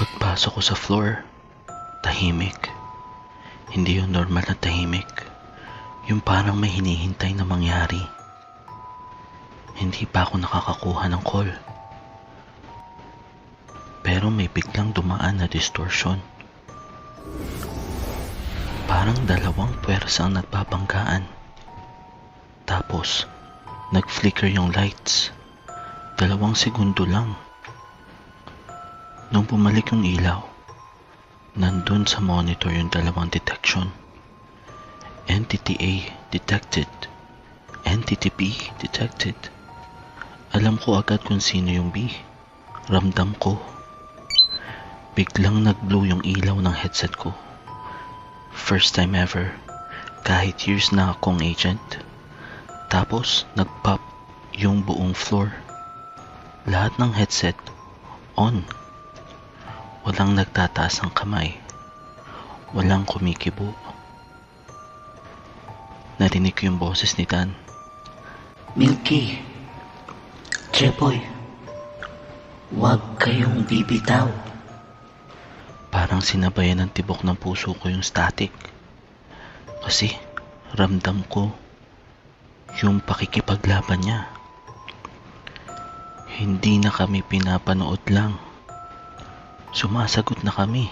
Pagpasok ko sa floor, tahimik. Hindi yung normal na tahimik. Yung parang may hinihintay na mangyari. Hindi pa ako nakakakuha ng call. Pero may biglang dumaan na distortion. Parang dalawang puwersa ang nagbabanggaan. Tapos, nag-flicker yung lights. Dalawang segundo lang. Nung bumalik yung ilaw, nandun sa monitor yung dalawang detection. Entity A detected. Entity B detected. Alam ko agad kung sino yung B. Ramdam ko. Biglang nag-blow yung ilaw ng headset ko. First time ever. Kahit years na akong agent. Tapos nag-pop yung buong floor. Lahat ng headset on. Walang nagtataas ng kamay. Walang kumikibo. Narinig ko yung boses ni Dan. Milky, Jepoy, huwag kayong bibitaw. Parang sinabayan ng tibok ng puso ko yung static. Kasi ramdam ko yung pakikipaglaban niya. Hindi na kami pinapanood lang. Sumasagot na kami.